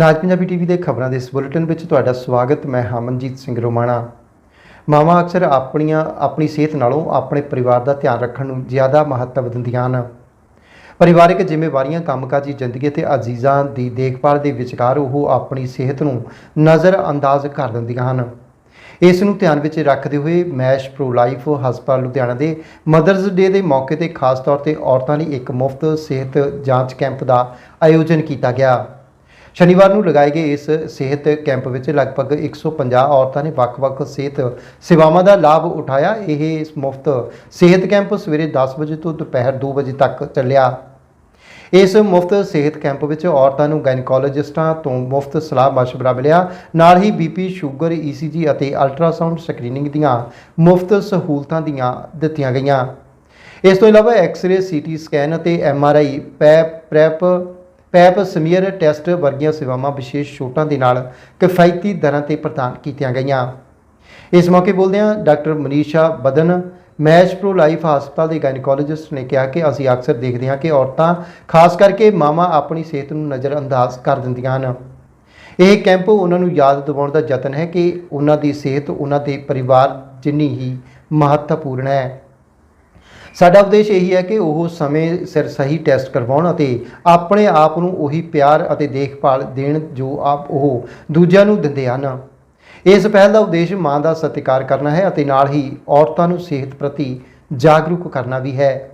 ਨਾਜ Punjabi TV ਦੇ ਖਬਰਾਂ ਦੇ ਇਸ ਬੁਲੇਟਿਨ ਵਿੱਚ ਤੁਹਾਡਾ ਸਵਾਗਤ, ਮੈਂ ਹਮਨਜੀਤ ਸਿੰਘ ਰੋਮਾਣਾ। ਮਾਵਾਂ ਅਕਸਰ ਆਪਣੀਆਂ, ਆਪਣੀ ਸਿਹਤ ਨਾਲੋਂ ਆਪਣੇ ਪਰਿਵਾਰ ਦਾ ਧਿਆਨ ਰੱਖਣ ਨੂੰ ਜ਼ਿਆਦਾ ਮਹੱਤਵ ਦਿੰਦੀਆਂ ਹਨ। ਪਰਿਵਾਰਿਕ ਜ਼ਿੰਮੇਵਾਰੀਆਂ, ਕੰਮਕਾਜੀ ਜ਼ਿੰਦਗੀ ਅਤੇ ਅਜ਼ੀਜ਼ਾਂ ਦੀ ਦੇਖਭਾਲ ਦੇ ਵਿਚਕਾਰ ਉਹ ਆਪਣੀ ਸਿਹਤ ਨੂੰ ਨਜ਼ਰ ਅੰਦਾਜ਼ ਕਰ ਦਿੰਦੀਆਂ ਹਨ। ਇਸ ਨੂੰ ਧਿਆਨ ਵਿੱਚ ਰੱਖਦੇ ਹੋਏ ਮੈਸ਼ ਪ੍ਰੋ ਲਾਈਫ ਹਸਪਤਾਲ ਲੁਧਿਆਣਾ ਦੇ ਮਦਰਜ਼ ਡੇ ਦੇ ਮੌਕੇ ਤੇ ਖਾਸ ਤੌਰ ਤੇ ਔਰਤਾਂ ਲਈ ਇੱਕ ਮੁਫਤ ਸਿਹਤ ਜਾਂਚ ਕੈਂਪ ਦਾ ਆਯੋਜਨ ਕੀਤਾ ਗਿਆ। ਸ਼ਨੀਵਾਰ ਨੂੰ ਲਗਾਏ ਗਏ ਇਸ ਸਿਹਤ ਕੈਂਪ ਵਿੱਚ ਲਗਭਗ 150 ਔਰਤਾਂ ਨੇ ਵੱਖ-ਵੱਖ ਸਿਹਤ ਸੇਵਾਵਾਂ ਦਾ ਲਾਭ ਉਠਾਇਆ। ਇਹ ਇਸ ਮੁਫਤ ਸਿਹਤ ਕੈਂਪ ਸਵੇਰੇ 10 ਵਜੇ ਤੋਂ ਦੁਪਹਿਰ 2 ਵਜੇ ਤੱਕ ਚੱਲਿਆ। ਇਸ ਮੁਫਤ ਸਿਹਤ ਕੈਂਪ ਵਿੱਚ ਔਰਤਾਂ ਨੂੰ ਗਾਇਨਕੋਲੋਜਿਸਟਾਂ ਤੋਂ ਮੁਫਤ ਸਲਾਹ ਮਸ਼ਵਰਾ ਮਿਲਿਆ। ਨਾਲ ਹੀ ਬੀਪੀ ਸ਼ੂਗਰ ਈਸੀਜੀ ਅਤੇ ਅਲਟਰਾਸਾਊਂਡ ਸਕਰੀਨਿੰਗ ਦੀਆਂ ਮੁਫਤ ਸਹੂਲਤਾਂ ਦੀਆਂ ਦਿੱਤੀਆਂ ਗਈਆਂ। ਇਸ ਤੋਂ ਇਲਾਵਾ ਐਕਸ-ਰੇ ਸੀਟੀ ਸਕੈਨ ਅਤੇ MRI pap prep pap smear test ਵਰਗੀਆਂ ਸੇਵਾਵਾਂ ਵਿਸ਼ੇਸ਼ ਛੋਟਾਂ ਦੇ ਨਾਲ ਕਿਫਾਇਤੀ ਦਰਾਂ ਤੇ ਪ੍ਰਦਾਨ ਕੀਤੀਆਂ ਗਈਆਂ। ਇਸ ਮੌਕੇ ਬੋਲਦਿਆਂ ਡਾਕਟਰ ਮਨੀਸ਼ਾ ਬਦਨ ਮੈਚ ਪ੍ਰੋ ਲਾਈਫ ਹਸਪਤਾਲ ਦੇ ਗਾਇਨਕੋਲੋਜਿਸਟ ਨੇ ਕਿਹਾ ਕਿ ਅਸੀਂ ਅਕਸਰ ਦੇਖਦੇ ਹਾਂ ਕਿ ਔਰਤਾਂ ਖਾਸ ਕਰਕੇ ਮਾਵਾਂ ਆਪਣੀ ਸਿਹਤ ਨੂੰ ਨਜ਼ਰਅੰਦਾਜ਼ ਕਰ ਦਿੰਦੀਆਂ ਹਨ। ਇਹ ਕੈਂਪ ਉਹਨਾਂ ਨੂੰ ਯਾਦ ਦਿਵਾਉਣ ਦਾ ਯਤਨ ਹੈ ਕਿ ਉਹਨਾਂ ਦੀ ਸਿਹਤ ਉਹਨਾਂ ਦੇ ਪਰਿਵਾਰ ਜਿੰਨੀ ਹੀ ਮਹੱਤਵਪੂਰਨ ਹੈ। ਸਾਡਾ ਉਦੇਸ਼ ਇਹੀ ਹੈ ਕਿ ਉਹ ਸਮੇਂ ਸਿਰ ਸਹੀ ਟੈਸਟ ਕਰਵਾਉਣ ਅਤੇ ਆਪਣੇ ਆਪ ਨੂੰ ਉਹੀ ਪਿਆਰ ਅਤੇ ਦੇਖਭਾਲ ਦੇਣ ਜੋ ਆਪ ਉਹ ਦੂਜਿਆਂ ਨੂੰ ਦਿੰਦੇ ਹਨ। ਇਸ ਪਹਿਲ ਦਾ ਉਦੇਸ਼ ਮਾਂ ਦਾ ਸਤਿਕਾਰ ਕਰਨਾ ਹੈ ਅਤੇ ਨਾਲ ਹੀ ਔਰਤਾਂ ਨੂੰ ਸਿਹਤ ਪ੍ਰਤੀ ਜਾਗਰੂਕ ਕਰਨਾ ਵੀ ਹੈ।